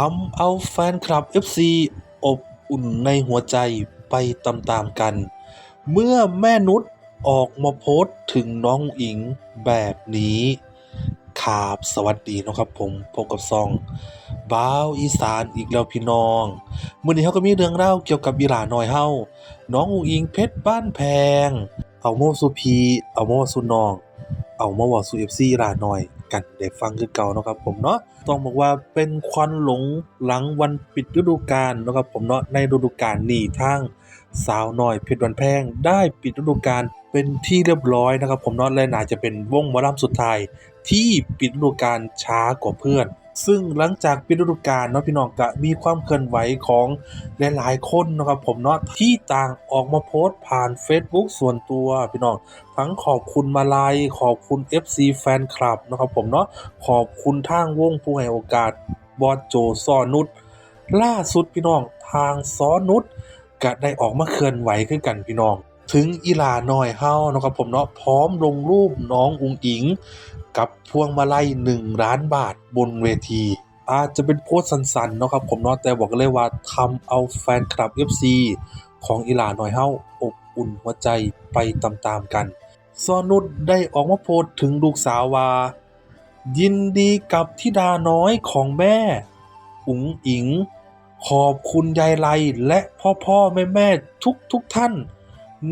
ทำเอาแฟนคลับ FC อบอุ่นในหัวใจไปตามๆกัน เมื่อแม่นุชออกมาโพสต์ถึงน้องอิงแบบนี้ครับสวัสดีนะครับผมพบกับซองบ้าวอีสานอีกแล้วพี่น้องมื้อนี้เฮาก็มีเรื่องเล่าเกี่ยวกับอีหลาน้อยเฮาน้องอุงอิงเพชรบ้านแพง เอาโมสุพีเอาโมสุนอง เอาโมวสู่ FC อีหลาน้อย กันได้ฟังคือเก่านะครับผมเนาะต้องบอกว่าเป็นควันหลงหลังวันปิดฤดูกาลนะครับผมเนาะในฤดูกาลนี้ทางสาวน้อยเพชรบ้านแพงได้ปิดฤดูกาลเป็นที่เรียบร้อยนะครับผมเนาะและน่าจะเป็นวงมอลำสุดท้ายที่ปิดฤดูกาลช้ากว่าเพื่อน ซึ่งหลังจากปิดฤดูกาลเนาะพี่น้องก็มีความเคลื่อนไหวของหลายๆคนนะครับผมเนาะที่ต่างออกมาโพสต์ผ่าน Facebook ส่วนตัวพี่น้องทั้งขอบคุณมาลัยขอบคุณ FC แฟนคลับนะครับผมเนาะขอบคุณทางวงผู้ให้โอกาสบอสโจซอนุชล่าสุดพี่น้องทางซอนุชก็ได้ออกมาเคลื่อนไหวขึ้นกันพี่น้อง ถึงอีหลาน้อยเฮานะครับผมเนาะพร้อมลงรูปน้องอุงอิง กับพวงมาลัย1ล้านบาทบนเวที อาจจะเป็นโพสสั้นๆเนาะครับผมเนาะแต่บอกเลยว่าทำเอาแฟนคลับ FC ของอีหลาน้อยเฮาอบอุ่นหัวใจไปตามๆกันซอนุชได้ออกมาโพสถึงลูกสาวว่า ยินดีกับธิดาน้อยของแม่ อุ๋งอิง ขอบคุณยายไลและพ่อพ่อแม่แม่ทุกทุกท่าน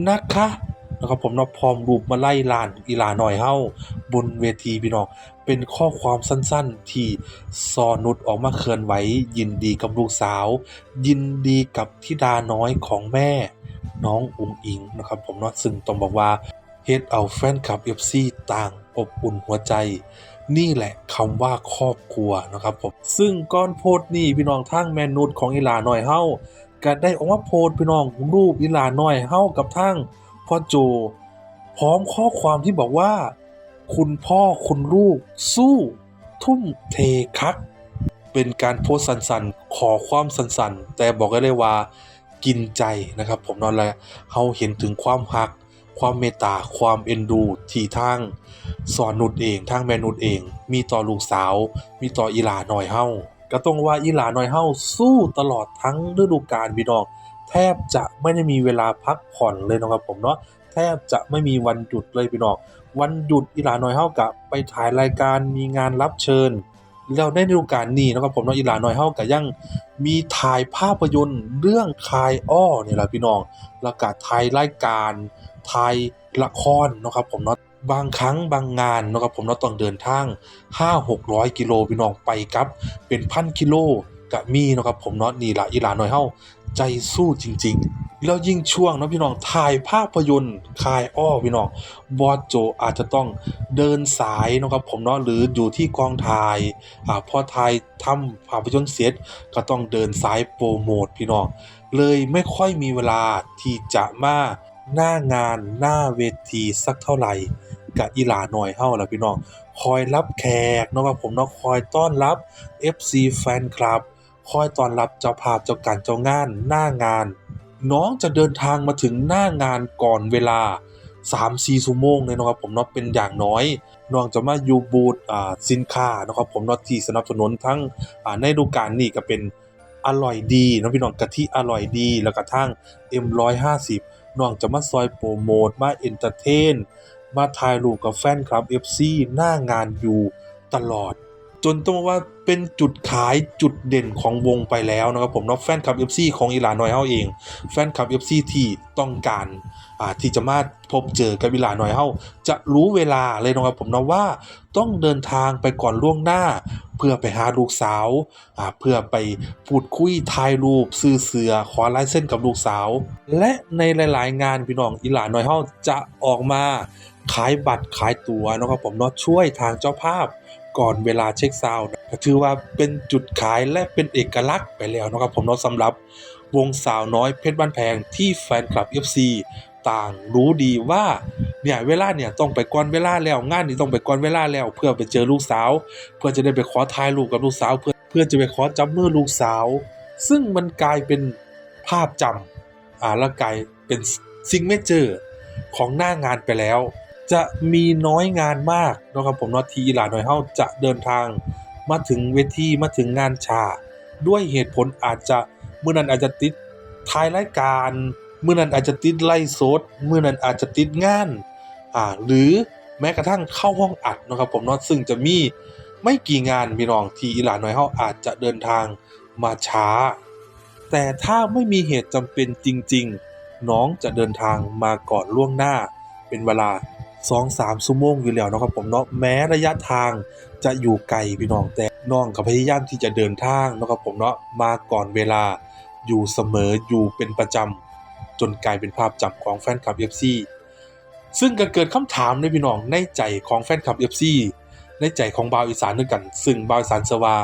นะคะนะครับผมเนาะพร้อมรูปมาไล่ลานอีลาหน่อยเฮาบนเวทีพี่น้องเป็นข้อความสั้นๆ ที่ซอนุชออกมาเคลื่อนไหวยินดีกับลูกสาว ยินดีกับธิดาน้อยของแม่ น้องอุ๋งอิงนะครับผมเนาะซึ่งต้องบอกว่าเฮ็ดเอาแฟนคลับ FC ต่างอบอุ่นหัวใจ นี่แหละคำว่าครอบครัวนะครับผมซึ่งก้อนโพสต์นี่พี่น้องทางแมนนุษของอีลาน้อยเฮา ก็ได้ออกมาโพสต์พี่น้องรูปอีหลาน้อยเฮากับทางพ่อโจ พร้อมข้อความที่บอกว่า คุณพ่อคุณลูก สู้ ทุ่มเทคัก เป็นการโพสสั้นๆ ขอความสั้นๆ แต่บอกได้เลยว่ากินใจนะครับ ผมนอนแล้วเฮาเห็นถึงความฮัก ความเมตตาความเอ็นดูที่ทางสอนนุชเองทางแม่นุชเอง มีต่อลูกสาว มีต่ออีหลาหน้อยเฮา ก็ต้องว่าอีหลาน้อยเฮาสู้ตลอดทั้งฤดูกาลพี่น้องแทบจะไม่ได้มีเวลาพักผ่อนเลยนะครับผมเนาะแทบจะไม่มีวันหยุดเลยพี่น้องวันหยุดอีหลาน้อยเฮากะไปถ่ายรายการมีงานรับเชิญ แล้วในฤดูกาลนี้นะครับผมเนาะอีหลาน้อยเฮาก็ยังมีถ่ายภาพยนตร์เรื่องคายอ้อเนี่ยแหละพี่น้องแล้วก็ถ่ายรายการถ่ายละครนะครับผมเนาะ บางครั้งบางงานนะครับผมเนาต้องเดินทาง 5-600 กิโลพี่น้องไปกลับ เป็นพันกิโลก็มีนะครับผมเนาะนี่ละอีหลาน้อยเฮาใจสู้จริง ๆ แล้วยิ่งช่วงนะพี่น้องถ่ายภาพยนตร์คายอ้อพี่น้องบอสโจอาจจะต้องเดินสายนะครับผมเนาะหรืออยู่ที่กองถ่ายอ่าพอถ่ายทำภาพยนตร์เสร็จก็ต้องเดินสายโปรโมทพี่น้องเลยไม่ค่อยมีเวลาที่จะมาหน้างานหน้าเวทีสักเท่าไหร่ กับอีหลาหน้อยเฮาล่ะพี่น้อง คอยรับแขกเนาะครับผมเนาะคอยต้อนรับ FC แฟนคลับ คอยต้อนรับเจ้าภาพเจ้าการเจ้างานหน้างาน น้องจะเดินทางมาถึงหน้างานก่อนเวลา3-4ชั่วโมงเลยนะครับผมเนาะเป็นอย่างน้อยน้องจะมาอยู่บูธอ่าสินค้านะครับผมเนาะที่สนับสนุนทั้งอ่าในฤดูกาลนี้ก็เป็นอร่อยดีเนาะพี่น้องกะทิอร่อยดี แล้วก็ทั้ง M150 น้องจะมาซอยโปรโมทมาเอนเตอร์เทน มาถ่ายรูปกับแฟนคลับ FC หน้างานอยู่ตลอด จนต้องว่าเป็นจุดขายจุดเด่นของวงไปแล้วนะครับผมเนาะแฟนคลับ FC ของอีหลาน้อยเฮาเอง แฟนคลับ FC ที่ต้องการที่จะมาพบเจอกับอีหลาน้อยเฮาจะรู้เวลาเลยนะครับผมเนาะว่าต้องเดินทางไปก่อนล่วงหน้า เพื่อไปหาลูกสาวาเพื่อไปพูดคุยถ่ายรูปซื้อเสือขอลายเส้นกับลูกสาว และในหลาย ๆ งานพี่น้องอีหลาน้อยเฮาจะออกมา ขายบัตรขายตั๋วนะครับผมเนาะช่วยทางเจ้าภาพก่อนเวลาเช็คซาวน์นะก็ถือว่าเป็นจุดขายและเป็นเอกลักษณ์ไปแล้วนะครับผมเนาะสำหรับวงสาวน้อยเพชรบ้านแพงที่แฟนคลับ FC ต่างรู้ดีว่าเนี่ยเวลาเนี่ยต้องไปก่อนเวลาแล้วงานนี้ต้องไปก่อนเวลาแล้ว เพื่อไปเจอลูกสาว เพื่อจะได้ไปขอถ่ายรูปกับลูกสาว เพื่อเพื่อจะไปขอจับมือลูกสาว ซึ่งมันกลายเป็นภาพจำอ่าแล้วกลายเป็นซิงเมเจอร์ของหน้างานไปแล้ว จะมีน้อยงานมากนะครับผมเนาะทีหลาน้อยเฮาจะเดินทางมาถึงเวทีมาถึงงานฉาด้วยเหตุผลอาจจะเมื้อนั้นอาจจะติดถ่ายรายการเมื้อนั้นอาจจะติดไลฟ์สดเมื้อนั้นอาจจะติดงานอ่าหรือแม้กระทั่งเข้าห้องอัดนะครับผมเนาะซึ่งจะมีไม่กี่งานพี่น้องทีอีหลาน้อยเฮาอาจจะเดินทางมาช้า แต่ถ้าไม่มีเหตุจำเป็นจริง ๆ น้องจะเดินทางมาก่อนล่วงหน้าเป็นเวลา 2-3ชั่วโมงอยู่แล้วนะครับผมเนาะแม้ระยะทางจะอยู่ไกลพี่น้องแต่น้องก็พยายามที่จะเดินทางนะครับผมเนาะมาก่อนเวลาอยู่เสมออยู่เป็นประจำจนกลายเป็นภาพจำของแฟนคลับ FC ซึ่งก็เกิดคำถามในพี่น้องในใจของแฟนคลับ FC ในใจของบาวอีสานด้วยกัน ซึ่งบาวอีสานสว่า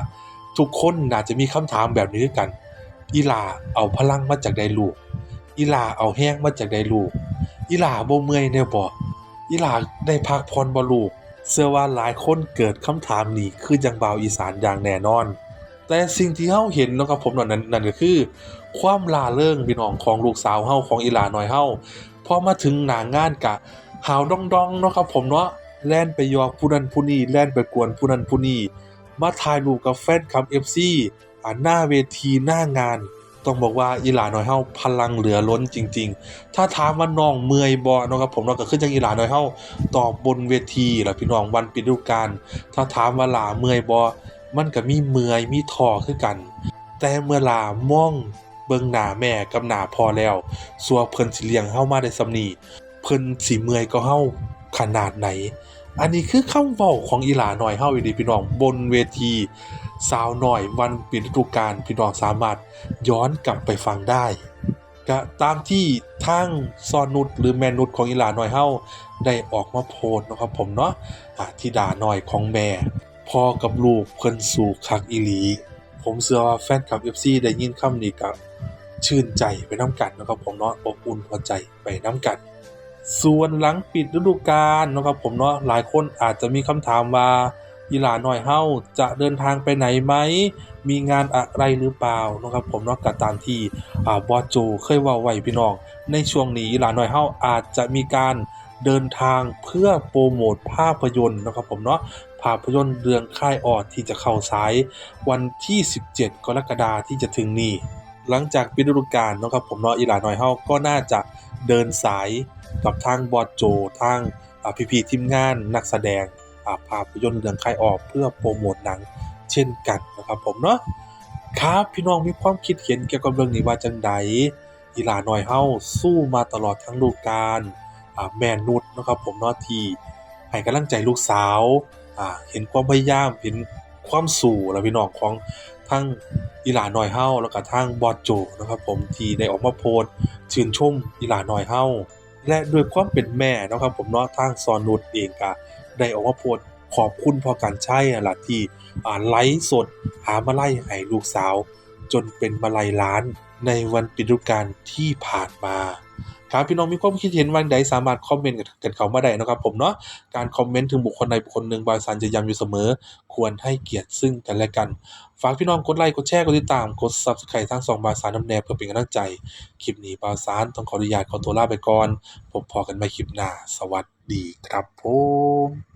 ทุกคนน่าจะมีคำถามแบบนี้ด้วยกันอีลาเอาพลังมาจากใดลูกอีลาเอาแห้งมาจากใดลูกอีลาบ่เมื่อยแน่บ่ อีหลาได้พักผ่อนบ่ลูกเชื่อว่าหลายคนเกิดคำถามนี้คือจังบาวอีสานอย่างแน่นอน แต่สิ่งที่เฮาเห็นนะครับผมนั่นนั่นก็คือ ความลาเริงพี่น้องของลูกสาวเฮาของอีหลาน้อยเฮาพอมาถึงหนางงานกะหาวดองๆเนะครับผมเนาะแล่นไปยอกผู้นั้นผู้นี้แล่นไปกวนผู้นั้นผู้นี้มาถ่ายรูปกับแฟนคลับ FC อ่าหน้าเวทีหน้างาน ต้องบอกว่าอีหลาน้อยเฮาพลังเหลือล้นจริง ๆ ถ้าถามว่าน้องเมื่อยบ่เนาะครับผมเนาะก็คือจังอีหลาน้อยเฮาตอบบนเวทีล่ะพี่น้องวันปิดฤดูกาลถ้าถามว่าหลาเมื่อยบ่มันก็มีเมื่อยมีท้อคือกัน แต่เมื่อหลามองเบิ่งหน้าแม่กับหน้าพ่อแล้วสัวเพิ่นสิเลี้ยงเฮามาได้สำนีเพิ่นสิเมื่อยก็เฮาขนาดไหน อันนี้คือคำเว้าของอีหลาน้อยเฮาอีหลีพี่น้องบนเวที สาวน้อยวันปิดฤดูกาลพี่น้องสามารถย้อนกลับไปฟังได้ก็ตามที่ทางซอนนุชหรือแมนุชของอีหลาหน้อยเฮาได้ออกมาโพสนะครับผมเนาะอ่าธิดาน้อยของแม่พ่อกับลูกเพิ่นสู่คักอีหลี ผมเชื่อว่าแฟนคลับ FC ได้ยินคำนี้ก็ชื่นใจไปน้ำกันนะครับผมเนาะอบอุ่นหัวใจไปน้ำกัน ส่วนหลังปิดฤดูกาลนะครับผมเนาะหลายคนอาจจะมีคำถามว่า อีหลาน้อยเฮาจะเดินทางไปไหนไหม มีงานอะไรหรือเปล่านะครับผมเนาะก็ตามที่บอสโจเคยว่าไว้พี่น้องในช่วงนี้อีหลาน้อยเฮาอาจจะมีการเดินทางเพื่อโปรโมทภาพยนตร์นะครับผมเนาะภาพยนตร์เรื่องค่ายออดที่จะเข้าฉายวันที่ 17 กรกฎาคมที่จะถึงนี้ หลังจากปิดฤดูกาลนะครับผมเนาะอีหลาน้อยเฮาก็น่าจะเดินสายกับทางบอสโจทางอ่พี่ๆทีมงานนักแสดง ภาพยนตร์เรื่องคายออกเพื่อโปรโมทหนังเช่นกันนะครับผมเนาะครับพี่น้องมีความคิดเห็นเกี่ยวกับเรื่องนี้ว่าจังใดอีหลาน้อยเฮาสู้มาตลอดทั้งฤดูกาลแม่นุชนะครับผมเนาะที่ให้กำลังใจลูกสาวาเห็นความพยายามเห็นความสู้แล้วพี่น้องของทั้งอีหลาน้อยเฮาแล้วก็ทางบอสโจนะครับผมที่ได้ออกมาโพสต์ชื่นชมอีหลาน้อยเฮา และด้วยความเป็นแม่นะครับผมเนาะทางซอนุชเองก็ได้ออกมาโพสขอบคุณพ่อการใช้นั่ละที่ไลฟ์สดหามาลัยให้ลูกสาว จนเป็นมาลัยล้านในวันปิดฤดูกาลที่ผ่านมา ครับพี่น้องมีความคิดเห็นวันใดสามารถคอมเมนต์กันเขามาได้นะครับผมเนาะการคอมเมนต์ถึงบุคคลใดบุคคลหนึ่งบางสันจะย้ำอยู่เสมอ ควรให้เกียรติซึ่งกันและกัน ฝากพี่น้องกดไลค์กดแชร์กดติดตามกดซับสไครต์ทั้งสองบาสานน้ำแนบเพื่อเป็นกำลังใจคลิปนี้บาสานต้องขออนุญาตขอตัวลาไปก่อนพบพอกันใหม่คลิปหน้า สวัสดีครับผม